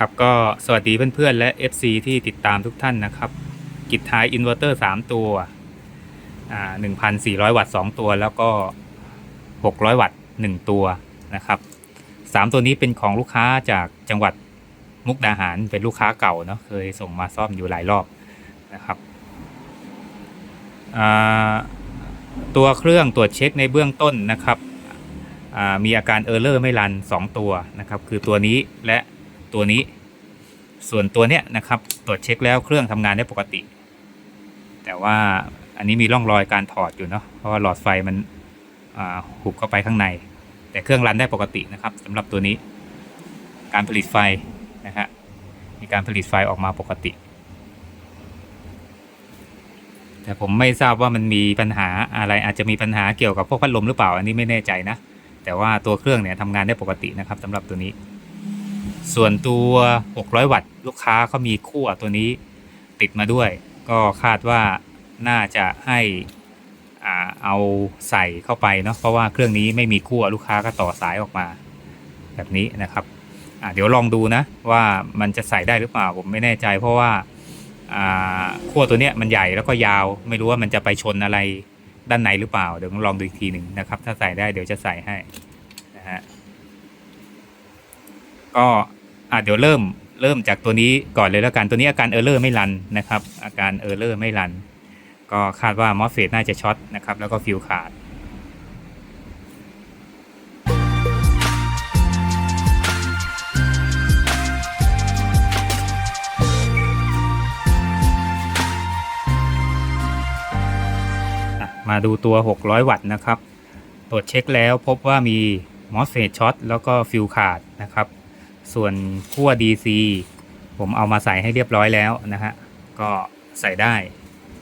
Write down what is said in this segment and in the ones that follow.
นะครับ ก็สวัสดีเพื่อนๆ และ FC ที่ติดตามทุกท่านนะครับ กิจท้ายอินเวอร์เตอร์ 3 ตัวอ่า1,400 วัตต์ 2 ตัว แล้วก็ 600 วัตต์ 1 ตัวนะครับ 3 ตัวนี้เป็นของลูกค้าจากจังหวัดมุกดาหารเป็นลูกค้าเก่าเนาะเคยส่งมาซ่อมอยู่หลายรอบนะครับอ่าตัวเครื่องตรวจเช็คในเบื้องต้นนะครับอ่ามีอาการเออร์เลอร์ไม่รัน 2 ตัวนะครับ คือตัวนี้และ ตัวนี้ ส่วนตัวเนี้ยนะครับ ตรวจเช็คแล้วเครื่องทำงานได้ปกติ แต่ว่าอันนี้มีร่องรอยการถอดอยู่เนาะเพราะว่าหลอดไฟมันอ่าหุบเข้าไปข้างใน แต่เครื่องรันได้ปกตินะครับสำหรับตัวนี้ การผลิตไฟนะฮะมีการผลิตไฟออกมาปกติ แต่ผมไม่ทราบว่ามันมีปัญหาอะไรอาจจะมีปัญหาเกี่ยวกับพวกพัดลมหรือเปล่า อันนี้ไม่แน่ใจนะ แต่ว่าตัวเครื่องเนี่ยทำงานได้ปกตินะครับสำหรับตัวนี้ ส่วนตัว 600 วัตต์ ลูกค้าเขามีขั้วตัวนี้ติดมาด้วย ก็คาดว่าน่าจะให้เอาใส่เข้าไปเนาะเพราะว่าเครื่องนี้ไม่มีขั้วลูกค้าก็ต่อสายออกมา แบบนี้นะครับเดี๋ยวลองดูนะว่ามันจะใส่ได้หรือเปล่าผมไม่แน่ใจ เพราะว่าอ่าขั้วตัวเนี้ยมันใหญ่แล้วก็ยาว ไม่รู้ว่ามันจะไปชนอะไรด้านในหรือเปล่า เดี๋ยวลองดูอีกทีหนึ่งนะครับ ถ้าใส่ได้เดี๋ยวจะใส่ให้นะฮะ ก็อะเดี๋ยวเริ่มเริ่มจากตัวนี้ก่อนเลยแล้วกันตัวนี้อาการเออร์เลอร์ไม่รันนะครับ อาการเออร์เลอร์ไม่รัน ก็คาดว่ามอสเฟตน่าจะช็อตนะครับ แล้วก็ฟิวขาดมาดูตัว 600 วัตต์นะครับ ตรวจเช็คแล้วพบว่ามีมอสเฟตช็อตแล้วก็ฟิวขาดนะครับ ส่วนขั้ว DC ผมเอามาใส่ให้เรียบร้อยแล้วนะฮะ ก็ใส่ได้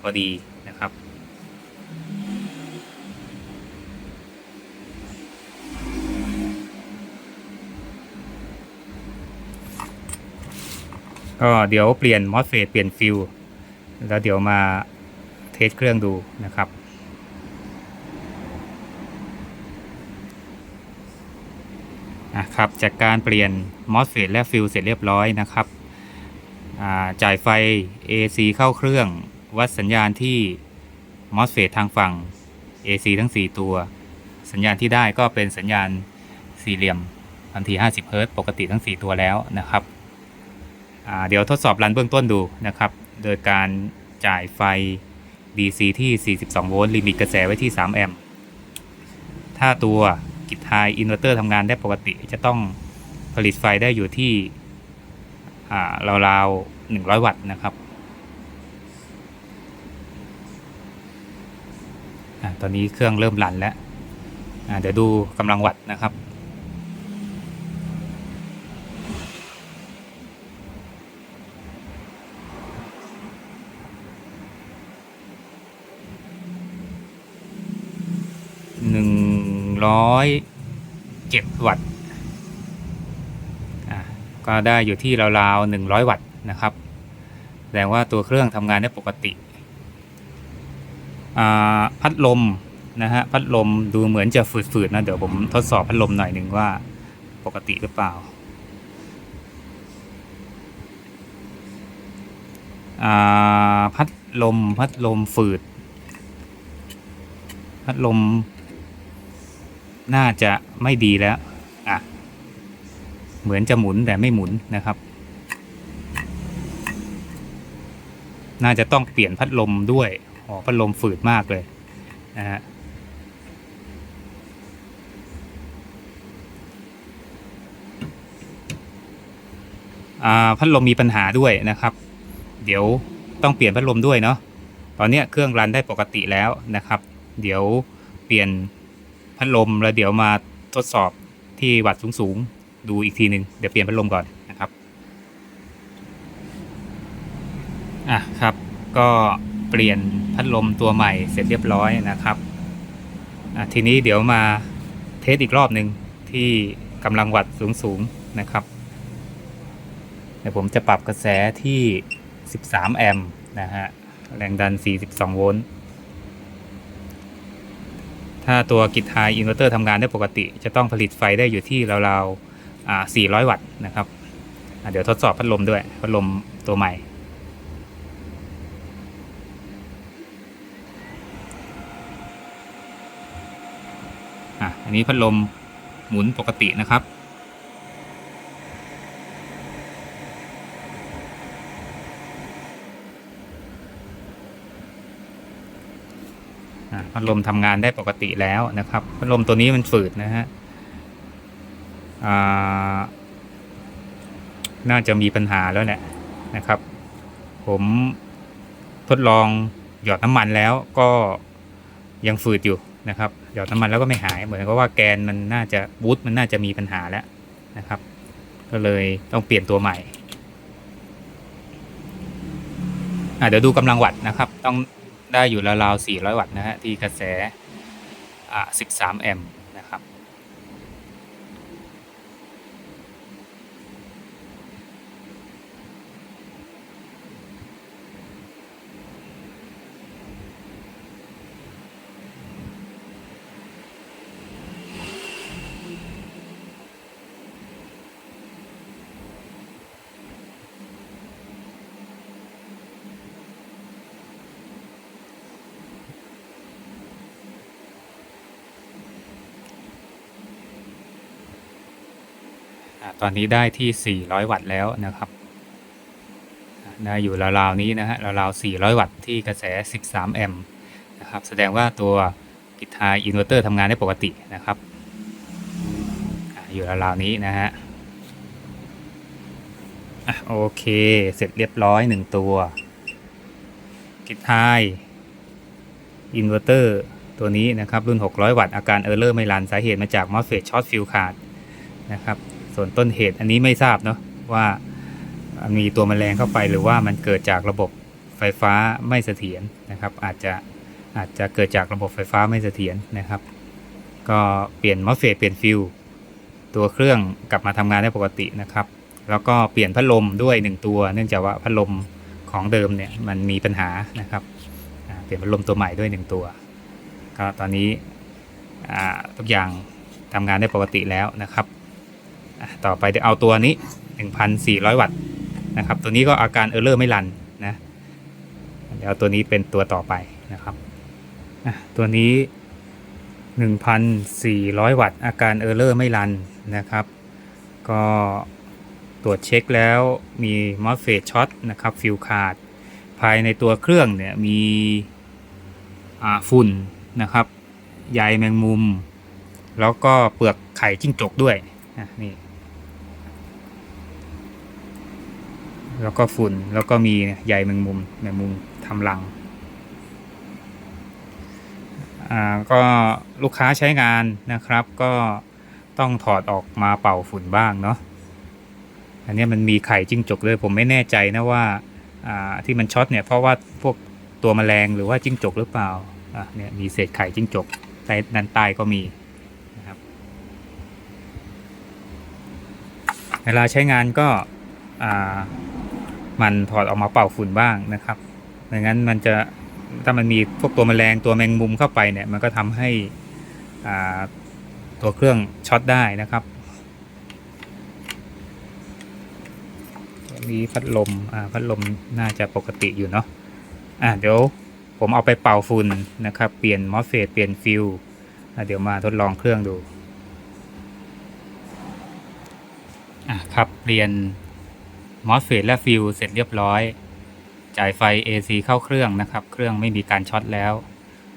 พอดีนะครับ ก็เดี๋ยวเปลี่ยนมอสเฟตเปลี่ยนฟิวแล้วเดี๋ยวมาเทสเครื่องดูนะครับ นะครับจากการเปลี่ยน MOSFET และฟิลเสร็จเรียบร้อยนะครับจ่ายไฟ AC เข้าเครื่องวัดสัญญาณที่ MOSFET ทางฝั่ง AC ทั้ง 4 ตัว สัญญาณที่ได้ก็เป็นสัญญาณสี่เหลี่ยมพันที50เฮิรตซ์ปกติทั้ง 4 ตัวแล้วนะครับเดี๋ยวทดสอบรันเบื้องต้นดูนะครับ โดยการจ่ายไฟ DC ที่ 42 โวลต์ลิมิตกระแสไว้ที่ 3 แอมป์ถ้าตัว กิจไฮอินเวอร์เตอร์ทำงานได้ปกติ จะต้องผลิตไฟได้อยู่ที่ราวๆหนึ่งร้อยวัตต์นะครับอตอนนี้เครื่องเริ่มรันแล้วเดี๋ยวดูกำลังวัตต์นะครับ 107 วัตต์ก็ได้อยู่ที่ราวๆ100 วัตต์นะครับแสดงว่าตัวเครื่องทำงานได้ปกติ พัดลมนะฮะพัดลมดูเหมือนจะฝืดๆนะ เดี๋ยวผมทดสอบพัดลมหน่อยหนึ่งว่าปกติหรือเปล่าพัดลมพัดลมฝืด พัดลม น่าจะไม่ดีแล้วอะเหมือนจะหมุนแต่ไม่หมุนนะครับ น่าจะต้องเปลี่ยนพัดลมด้วยอ๋อพัดลมฝืดมากเลยนะฮะอ่าพัดลมมีปัญหาด้วยนะครับ เดี๋ยวต้องเปลี่ยนพัดลมด้วยเนาะตอนนี้เครื่องรันได้ปกติแล้วนะครับ เดี๋ยวเปลี่ยน พัดลมแล้วเดี๋ยวมาทดสอบที่วัดสูงๆ ดูอีกทีหนึ่งเดี๋ยวเปลี่ยนพัดลมก่อนนะครับอะครับ ก็เปลี่ยนพัดลมตัวใหม่เสร็จเรียบร้อยนะครับอะทีนี้เดี๋ยวมาเทสอีกรอบหนึ่งที่กำลังวัดสูงๆนะครับเดี๋ยวผมจะปรับกระแสที่ 13 แอมป์นะฮะแรงดัน 42 โวลต์ ถ้าตัวกิจไฮอินเวอร์เตอร์ทำงานได้ปกติ จะต้องผลิตไฟได้อยู่ที่ราวๆ400 วัตต์นะครับ เดี๋ยวทดสอบพัดลมด้วย พัดลมตัวใหม่ อันนี้พัดลมหมุนปกตินะครับ พัดลมทำงานได้ปกติแล้วนะครับ พัดลมตัวนี้มันฝืดนะฮะน่าจะมีปัญหาแล้วแหละนะครับ ผมทดลองหยอดน้ำมันแล้วก็ยังฝืดอยู่นะครับหยอดน้ำมันแล้วก็ไม่หายเหมือนกับว่าแกนมันน่าจะบูทมันน่าจะมีปัญหาแล้วนะครับ ก็เลยต้องเปลี่ยนตัวใหม่เดี๋ยวดูกำลังวัตต์นะครับ ต้อง ได้อยู่ราวๆ400 วัตต์นะฮะที่กระแสอ่า13 แอมป์นะครับ ตอนนี้ได้ที่ 400 วัตต์แล้วนะครับอ่าได้อยู่ราวๆนี้นะฮะราวๆ400 วัตต์ที่กระแส 13 แอมป์นะครับแสดงว่าตัวกิทาอินเวอร์เตอร์ทำงานได้ปกตินะครับอยู่ราวๆนี้นะฮะโอเค เสร็จเรียบร้อย 1 ตัว กิทาอินเวอร์เตอร์ตัวนี้นะครับ รุ่น 600 วัตต์อาการเออร์เลอร์ไม่รันสาเหตุมาจากมอสเฟตช็อตฟิลขาดนะครับ ส่วนต้นเหตุอันนี้ไม่ทราบเนาะว่ามีตัวแมลงเข้าไปหรือว่ามันเกิดจากระบบไฟฟ้าไม่เสถียรนะครับ อาจจะอาจจะเกิดจากระบบไฟฟ้าไม่เสถียรนะครับ ก็เปลี่ยนมอสเฟตเปลี่ยนฟิวตัวเครื่องกลับมาทำงานได้ปกตินะครับ แล้วก็เปลี่ยนพัดลมด้วย 1 ตัว เนื่องจากว่าพัดลมของเดิมเนี่ยมันมีปัญหานะครับเปลี่ยนพัดลมตัวใหม่ด้วย 1 ตัว ก็ตอนนี้ทุกอย่างทำงานได้ปกติแล้วนะครับ ต่อไปเดี๋ยวเอาตัวนี้ 1,400 วัตต์นะครับ ตัวนี้ก็อาการเออร์เลอร์ไม่รันนะเดี๋ยวเอาตัวนี้เป็นตัวต่อไปนะครับอะตัวนี้ 1,400 วัตต์ อาการเออร์เลอร์ไม่รันนะครับ ก็ตรวจเช็คแล้วมีมอสเฟตช็อตนะครับฟิลขาด ภายในตัวเครื่องเนี่ยมีฝุ่นนะครับใยแมงมุม แล้วก็เปลือกไข่จิ้งจกด้วย นี่ แล้วก็ฝุ่นแล้วก็มีใยแมงมุมแมงมุมทำรังอ่าก็ลูกค้าใช้งานนะครับ ก็ต้องถอดออกมาเป่าฝุ่นบ้างเนาะอันนี้มันมีไข่จิ้งจกด้วยผมไม่แน่ใจนะว่าอ่าที่มันช็อตเนี่ยเพราะว่าพวกตัวแมลงหรือว่าจิ้งจกหรือเปล่าอะเนี่ยมีเศษไข่จิ้งจกใต้ด้านใต้ก็มีนะครับเวลาใช้งานก็อ่า มันถอดออกมาเป่าฝุ่นบ้างนะครับไม่งั้นมันจะถ้ามันมีพวกตัวแมลงตัวแมงมุมเข้าไปเนี่ยมันก็ทำให้ตัวเครื่องช็อตได้นะครับตัวนี้พัดลมพัดลมน่าจะปกติอยู่เนาะอ่าเดี๋ยวผมเอาไปเป่าฝุ่นนะครับ เปลี่ยนมอสเฟตเปลี่ยนฟิลเดี๋ยวมาทดลองเครื่องดู อะครับเปลี่ยน มอสเฟตและฟิลเสร็จเรียบร้อย จ่ายไฟ AC เข้าเครื่องนะครับ เครื่องไม่มีการช็อตแล้ว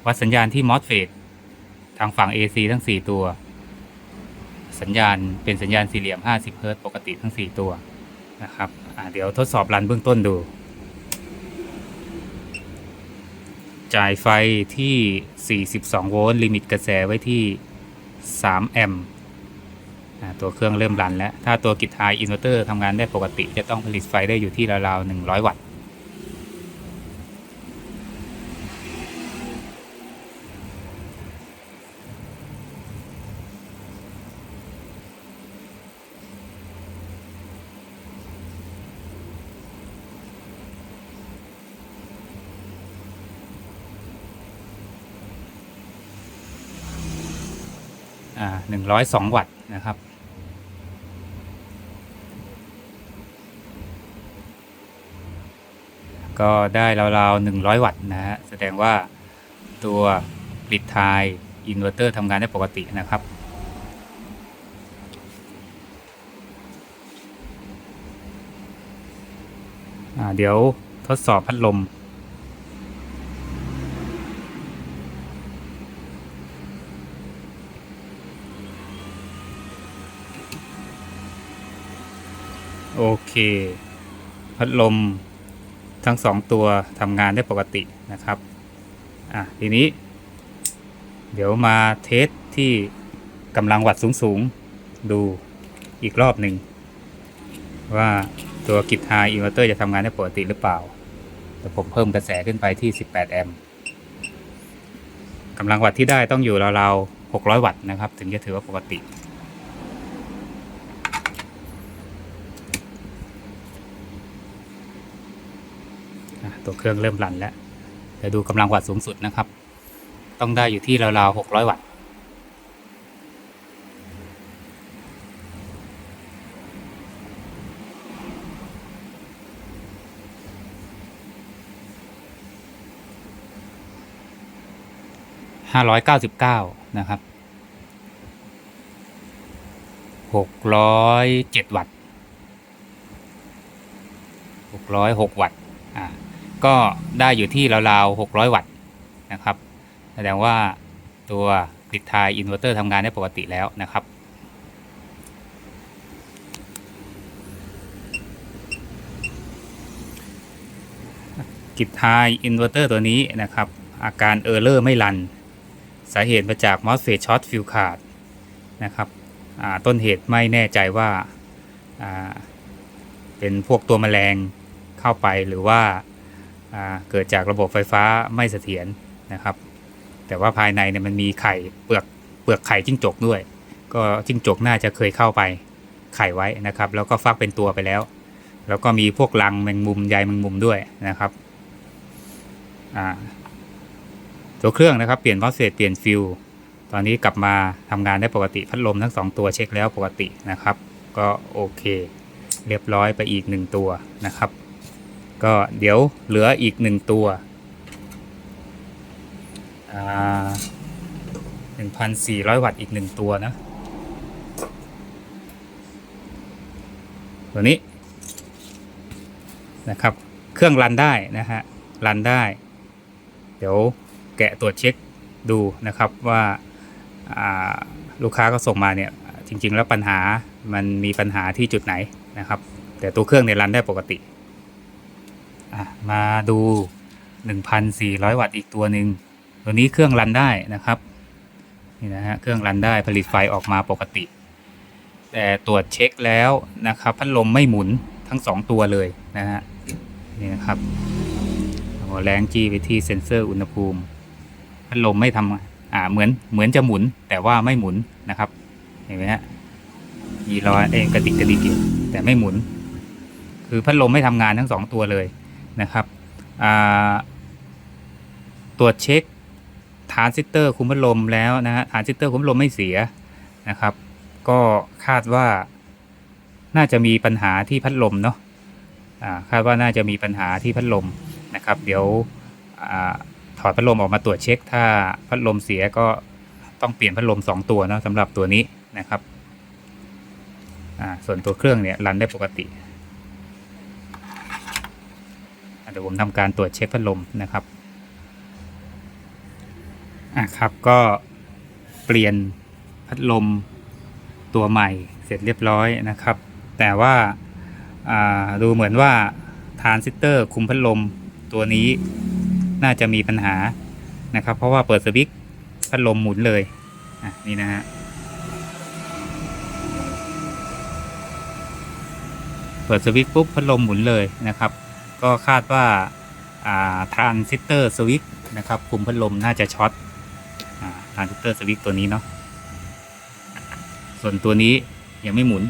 วัดสัญญาณที่มอสเฟตทางฝั่ง AC ทั้ง 4 ตัว สัญญาณเป็นสัญญาณสี่เหลี่ยม 50เฮิรตซ์ปกติทั้ง 4 ตัวนะครับเดี๋ยวทดสอบรันเบื้องต้นดู จ่ายไฟที่ 42 โวลต์ลิมิตกระแสไว้ที่ 3 แอมป์ ตัวเครื่องเริ่มรันแล้ว ถ้าตัวกิทายอินเวอร์เตอร์ทำงานได้ปกติ จะต้องผลิตไฟได้อยู่ที่ราวๆ100 วัตต์อ่า102วัตต์นะครับ ก็ได้ราวๆ100 วัตต์นะฮะแสดงว่าตัวกริดไทยอินเวอร์เตอร์ทำงานได้ปกตินะครับอ่าเดี๋ยวทดสอบพัดลม โอเค พัดลม ทั้งสองตัวทำงานได้ปกตินะครับอะทีนี้ เดี๋ยวมาเทสที่กำลังวัดสูงๆ ดูอีกรอบหนึ่ง ว่าตัวกิจไฮอินเวอร์เตอร์จะทำงานได้ปกติหรือเปล่าแต่ผมเพิ่มกระแสขึ้นไปที่ 18 แอมป์กำลังวัดที่ได้ต้องอยู่ราวๆ600 วัตต์นะครับ ถึงจะถือว่าปกติ ตัวเครื่องเริ่มรันแล้วเดี๋ยวดูกำลังวัตต์สูงสุดนะครับ ต้องได้อยู่ที่ราวๆ600 วัตต์ห้าร้อยเก้าสิบเก้านะครับหกร้อยเจ็ดวัตต์หกร้อยหกวัตต์อ่า ก็ได้อยู่ที่ราวๆหกร้อยวัตต์นะครับ แสดงว่าตัวกริดไทยอินเวอร์เตอร์ทำงานได้ปกติแล้วนะครับกิจไทยอินเวอร์เตอร์ตัวนี้นะครับ อาการเออร์เลอร์ไม่รัน สาเหตุมาจากมอสเฟตช็อตฟิวขาดนะครับต้นเหตุไม่แน่ใจว่าเป็นพวกตัวแมลงเข้าไปหรือว่า เกิดจากระบบไฟฟ้าไม่เสถียรนะครับ แต่ว่าภายในเนี่ยมันมีไข่เปลือกเปลือกไข่จิ้งจกด้วย ก็จิ้งจกน่าจะเคยเข้าไปไข่ไว้นะครับ แล้วก็ฟักเป็นตัวไปแล้ว แล้วก็มีพวกรังแมงมุมใยแมงมุมด้วยนะครับตัวเครื่องนะครับเปลี่ยนมอสเฟตเปลี่ยนฟิลตอนนี้กลับมาทำงานได้ปกติพัดลมทั้ง 2 ตัวเช็คแล้วปกตินะครับ ก็โอเค เรียบร้อยไปอีก 1 ตัวนะครับ ก็เดี๋ยวเหลืออีก1ตัวอ่า1,400วัตต์อีก1ตัวนะ ตัวนี้นะครับ เครื่องรันได้นะฮะ รันได้ เดี๋ยวแกะตรวจเช็คดูนะครับว่าาลูกค้าก็ส่งมาเนี่ย จริง ๆ แล้วปัญหามันมีปัญหาที่จุดไหนนะครับ แต่ตัวเครื่องเนี่ยรันได้ปกติ มาดู 1,400 วัตต์อีกตัวหนึ่งตัวนี้เครื่องรันได้นะครับนี่นะฮะเครื่องรันได้ผลิตไฟออกมาปกติ แต่ตรวจเช็คแล้วนะครับพัดลมไม่หมุนทั้งสองตัวเลยนะฮะนี่นะครับแรงจี้ไปที่เซ็นเซอร์อุณหภูมิพัดลมไม่ทำอ่าเหมือนเหมือนจะหมุนแต่ว่าไม่หมุนนะครับเห็นไหมฮะมีรอยเองกระดิกกระดิกอยู่แต่ไม่หมุน คือพัดลมไม่ทำงานทั้งสองตัวเลย นะครับตรวจเช็คฐานซิสเตอร์คุมพัดลมแล้วนะฮะฐานซิสเตอร์คุมพัดลมไม่เสียนะครับ ก็คาดว่าน่าจะมีปัญหาที่พัดลมเนาะคาดว่าน่าจะมีปัญหาที่พัดลมนะครับ เดี๋ยวอถอดพัดลมออกมาตรวจเช็ค ถ้าพัดลมเสียก็ต้องเปลี่ยนพัดลม 2 ตัวนะสำหรับตัวนี้นะครับส่วนตัวเครื่องเนี่ยรันได้ปกติอะ เดี๋ยวผมทำการตรวจเช็คพัดลมนะครับอะครับก็เปลี่ยนพัดลมตัวใหม่เสร็จเรียบร้อยนะครับ แต่ว่าดูเหมือนว่าทานซิสเตอร์คุมพัดลมตัวนี้น่าจะมีปัญหานะครับ เพราะว่าเปิดสวิตช์พัดลมหมุนเลยอะนี่นะฮะเปิดสวิตช์ปุ๊บพัดลมหมุนเลยนะครับ ก็คาดว่าทรานซิสเตอร์สวิตนะครับคุมพัดลมน่าจะช็อตทรานซิสเตอร์สวิตตัวนี้เนาะส่วนตัวนี้ยังไม่หมุน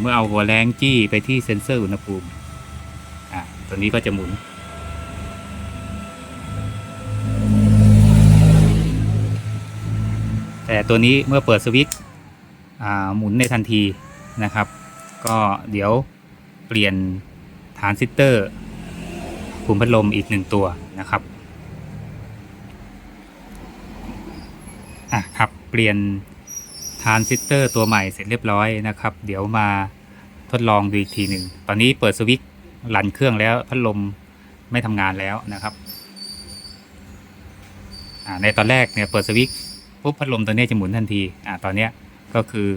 เมื่อเอาหัวแรงจี้ไปที่เซ็นเซอร์อุณหภูมิตัวนี้ก็จะหมุน แต่ตัวนี้เมื่อเปิดสวิตช์อ่าหมุนในทันทีนะครับ ก็เดี๋ยว ปลี่ยนทรานซิสเตอร์คุมพัดลมอีกหนึ่งตัวนะครับอะครับเปลี่ยนทานซิสเตอร์ตัวใหม่เสร็จเรียบร้อยนะครับ เดี๋ยวมาทดลองดูอีกทีหนึ่ง ตอนนี้เปิดสวิตช์รันเครื่องแล้วพัดลมไม่ทำงานแล้วนะครับอ่าในตอนแรกเนี่ยเปิดสวิตช์ปุ๊บพัดลมตัวนี้จะหมุนทันทีอ่าตอนเนี้ยก็คือ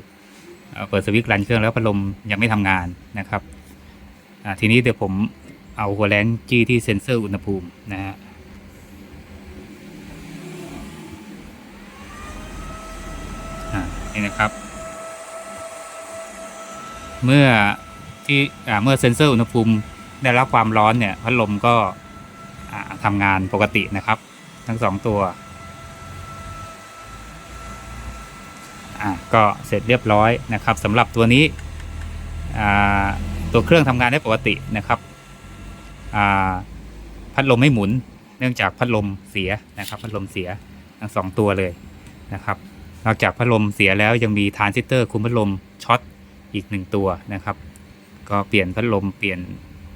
เปิดสวิตช์รันเครื่องแล้วพัดลมยังไม่ทำงานนะครับ ทีนี้เดี๋ยวผมเอาหัวแรงจี้ที่เซ็นเซอร์อุณหภูมินะฮะนี่นะครับ เมื่อที่เมื่อเซ็นเซอร์อุณหภูมิได้รับความร้อนเนี่ยพัดลมก็ทำงานปกตินะครับ ทั้งสองตัวก็เสร็จเรียบร้อยนะครับสำหรับตัวนี้อ่า ตัวเครื่องทำงานได้ปกตินะครับพัดลมไม่หมุน เนื่องจากพัดลมเสียนะครับ พัดลมเสียทั้งสองตัวเลยนะครับนอกจากพัดลมเสียแล้วยังมีทานซิสเตอร์คุมพัดลมช็อตอีกหนึ่งตัวนะครับ ก็เปลี่ยนพัดลมเปลี่ยน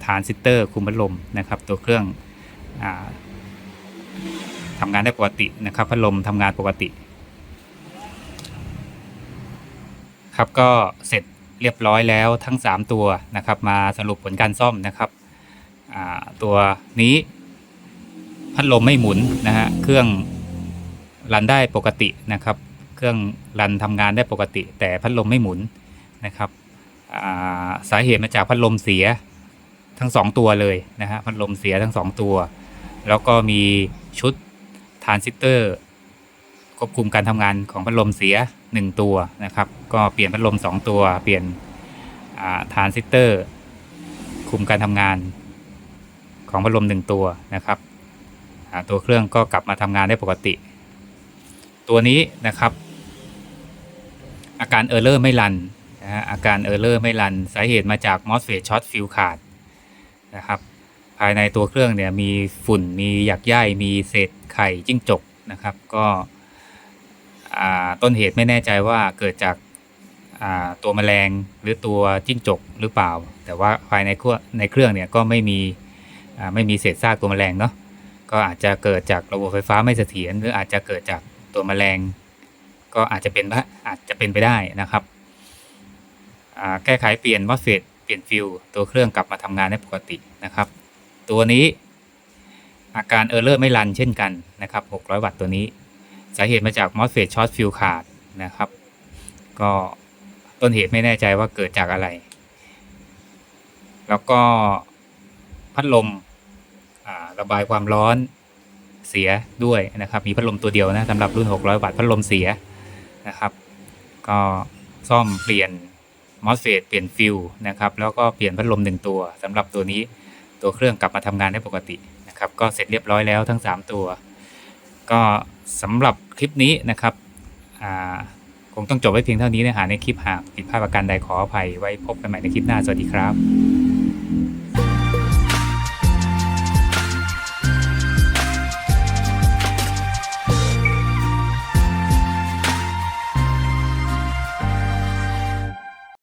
ทานซิสเตอร์คุมพัดลมนะครับ ตัวเครื่องอทำงานได้ปกตินะครับ พัดลมทำงานปกติ ครับก็เสร็จ เรียบร้อยแล้วทั้ง 3 ตัวนะครับ มาสรุปผลการซ่อมนะครับตัวนี้พัดลมไม่หมุนนะฮะเครื่องรันได้ปกตินะครับ เครื่องรันทำงานได้ปกติ แต่พัดลมไม่หมุนนะครับาสาเหตุมาจากพัดลมเสียทั้งสองตัวเลยนะฮะพัดลมเสียทั้งสองตัว แล้วก็มีชุดทรานซิสเตอร์ควบคุมการทำงานของพัดลมเสีย 1 ตัวนะครับ ก็เปลี่ยนพัดลม 2 ตัว เปลี่ยนทรานซิสเตอร์ คุมการทำงานของพัดลม 1 ตัวนะครับ ตัวเครื่องก็กลับมาทำงานได้ปกติ ตัวนี้นะครับ อาการเออร์เลอร์ไม่รันนะฮะอาการเออร์เลอร์ไม่รันสาเหตุมาจากมอสเฟตช็อตฟิลขาดนะครับภายในตัวเครื่องเนี่ยมีฝุ่นมีหยักใยมีเศษไข่จิ้งจกนะครับ ก็ ต้นเหตุไม่แน่ใจว่าเกิดจากตัวแมลงหรือตัวจิ้งจกหรือเปล่า แต่ว่าภายในเครื่องในเครื่องเนี่ยก็ไม่มีไม่มีเศษซากตัวแมลงเนาะก็อาจจะเกิดจากระบบไฟฟ้าไม่เสถียรหรืออาจจะเกิดจากตัวแมลง ก็อาจจะเป็นอาจจะเป็นไปได้นะครับแก้ไขเปลี่ยนมอสเฟตเปลี่ยนฟิลตัวเครื่องกลับมาทำงานได้ปกตินะครับ ตัวนี้อาการเออร์เลอร์ไม่รันเช่นกันนะครับ 600 วัตต์ตัวนี้ สาเหตุมาจากมอสเฟตช็อตฟิลขาดนะครับ ก็ต้นเหตุไม่แน่ใจว่าเกิดจากอะไร แล้วก็พัดลมระบายความร้อนเสียด้วยนะครับ มีพัดลมตัวเดียวนะสำหรับรุ่น 600 วัตต์พัดลมเสียนะครับ ก็ซ่อมเปลี่ยนมอสเฟตเปลี่ยนฟิลนะครับ แล้วก็เปลี่ยนพัดลมหนึ่งตัวสำหรับตัวนี้ตัวเครื่องกลับมาทำงานได้ปกตินะครับ ก็เสร็จเรียบร้อยแล้วทั้ง 3 ตัว ก็ สำหรับคลิปนี้นะครับคงต้องจบไว้เพียงเท่านี้นะฮะในคลิปหากผิดพลาดประการใดขออภัยไว้พบกันใหม่ในคลิปหน้า สวัสดีครับ